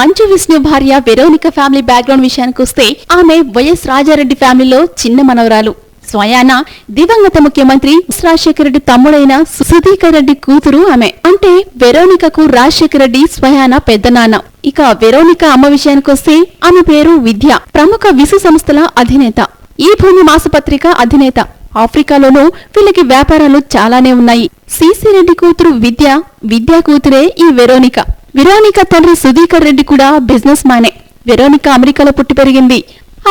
మంచు విష్ణు భార్య Veronica family background విషయానికి వస్తే ఆమె వైఎస్ రాజారెడ్డి ఫ్యామిలీలో చిన్న మనవరాలు. స్వయాన దివంగత ముఖ్యమంత్రి రాజశేఖర రెడ్డి తమ్ముడైన సుధీకర్ రెడ్డి కూతురు ఆమె. అంటే వెరోనికకు రాజశేఖర రెడ్డి స్వయాన పెద్దనాన్న ఇక వెరోనిక అమ్మ విషయానికొస్తే ఆమె పేరు విద్య ప్రముఖ విసు సంస్థల అధినేత. ఈ భూమి మాసపత్రిక అధినేత. ఆఫ్రికాలోనూ వీళ్ళకి వ్యాపారాలు చాలానే ఉన్నాయి. సిసి రెడ్డి కూతురు విద్య విద్యా కూతురే ఈ వెరోనిక. వెరోనిక తండ్రి సుధీకర్ రెడ్డి కూడా బిజినెస్ మ్యానే. వెరోనిక అమెరికాలో పుట్టి పెరిగింది.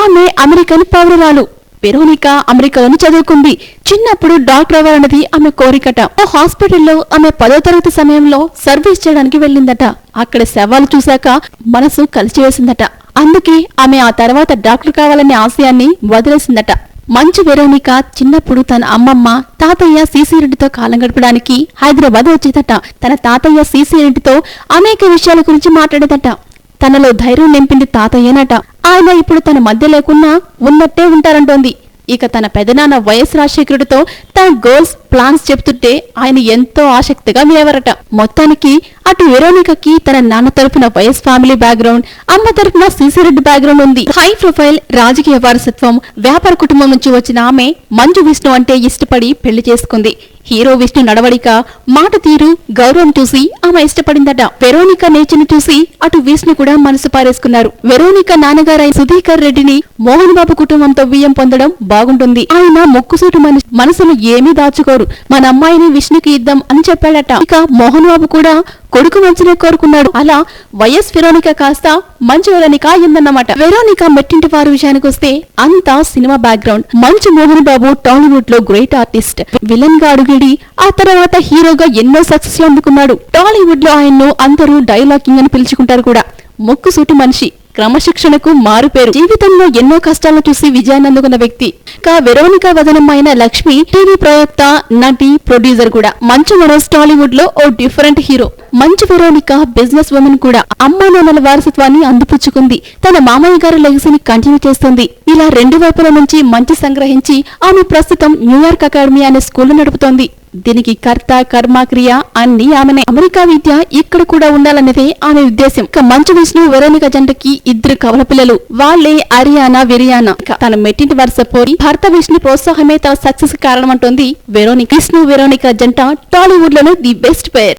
ఆమె అమెరికన్ పౌరురాలు. వెరోనిక అమెరికాలోని చదువుకుంది. చిన్నప్పుడు డాక్టర్ అవ్వాలన్నది ఆమె కోరికట. ఓ హాస్పిటల్లో ఆమె పదో తరగతి సమయంలో సర్వీస్ చేయడానికి వెళ్ళిందట. అక్కడ శవాలు చూశాక మనసు కలిచివేసిందట. అందుకే ఆమె ఆ తర్వాత డాక్టర్ కావాలనే ఆశయాన్ని వదిలేసిందట. మంచు వెరోనిక చిన్నప్పుడు తన అమ్మమ్మ తాతయ్య సీసీరెడ్డితో కాలం గడపడానికి హైదరాబాద్ వచ్చేదట. తన తాతయ్య సీసీరెడ్డితో అనేక విషయాల గురించి మాట్లాడేదట. తనలో ధైర్యం నింపింది తాతయ్యనట. ఆయన ఇప్పుడు తన మధ్య లేకున్నా ఉన్నట్టే ఉంటారంటోంది. ఇక తన పెదనాన్న వైఎస్ రాజశేఖరుడితో తన గోల్స్ ప్లాన్స్ చెప్తుంటే ఆయన ఎంతో ఆసక్తిగా వినేవారట మొత్తానికి అటు వెరోనికకి తన నాన్న తరపున వైఎస్ ఫ్యామిలీ బ్యాక్గ్రౌండ్ అమ్మ తరపున రెడ్డి బ్యాక్గ్రౌండ్ ఉంది. హై ప్రొఫైల్ రాజకీయ వారసత్వం వ్యాపార కుటుంబం నుంచి వచ్చిన ఆమె మంజు విష్ణు అంటే ఇష్టపడి పెళ్ళి చేసుకుంది. హీరో విష్ణు నడవడిక మాట తీరు గౌరవం చూసి ఆమె ఇష్టపడిందట. వెరోనిక నేచర్ని చూసి అటు విష్ణు కూడా మనసు పారేసుకున్నారు. వెరోనిక నాన్నగారైన సుధీకర్ రెడ్డిని మోహన్ బాబు కుటుంబంతో బియ్యం పొందడం బాగుంటుంది. ఆయన ముక్కుసూటు మనసును ఏమీ దాచుకోరు. మన అమ్మాయిని విష్ణుకి ఇద్దాం అని చెప్పాడట. ఇక మోహన్ బాబు కూడా కొడుకు మంచినే కోరుకున్నాడు. అలా వైఎస్ వెరోనిక కాస్త మంచు వెరోనిక అయిందన్నమాట. వెరోనిక మెట్టింటి వారి విషయానికి వస్తే అంతా సినిమా బ్యాక్గ్రౌండ్. మంచు మోహన్ బాబు టాలీవుడ్లో గ్రేట్ ఆర్టిస్ట్. విలన్గా అడుగిడి ఆ తర్వాత హీరోగా ఎన్నో సక్సెస్ అందుకున్నాడు. టాలీవుడ్లో ఆయన్ను అందరూ డైలాగింగ్ అని పిలుచుకుంటారు కూడా. ముక్కుసూటి మనిషి. క్రమశిక్షణకు మారుపేరు. జీవితంలో ఎన్నో కష్టాలను చూసి విజయాన్ని అందుకున్న వ్యక్తి. కా వెరోనిక అయిన లక్ష్మి టీవీ ప్రయోక్త నటి ప్రొడ్యూసర్ కూడా. మంచు మనోజ్ టాలీవుడ్లో ఓ different hero. Manchu Veronica business women కూడా. అమ్మా నాన్నల వారసత్వాన్ని అందిపుచ్చుకుంది. తన మామయ్య గారి లెగసీని కంటిన్యూ చేస్తుంది. ఇలా రెండు వైపుల నుంచి మంచి సంగ్రహించి ఆమె ప్రస్తుతం న్యూయార్క్ అకాడమీ అనే స్కూల్ నడుపుతోంది. దీనికి కర్త కర్మ క్రియ అన్ని ఆమెనే. అమెరికా విద్య ఇక్కడ కూడా ఉండాలన్నదే ఆమె ఉద్దేశం ఇక మంచు విష్ణు వెరోనిక జంటకి ఇద్దరు కవల పిల్లలు. వాళ్ళే అరియానా విరియానా. తన మెట్టింటి వరుస పోయి భర్త విష్ణు ప్రోత్సాహమే తన సక్సెస్ కారణమంటుంది వెరోనిక. విష్ణు వెరోనిక జంట టాలీవుడ్లోనే ది బెస్ట్ పేర్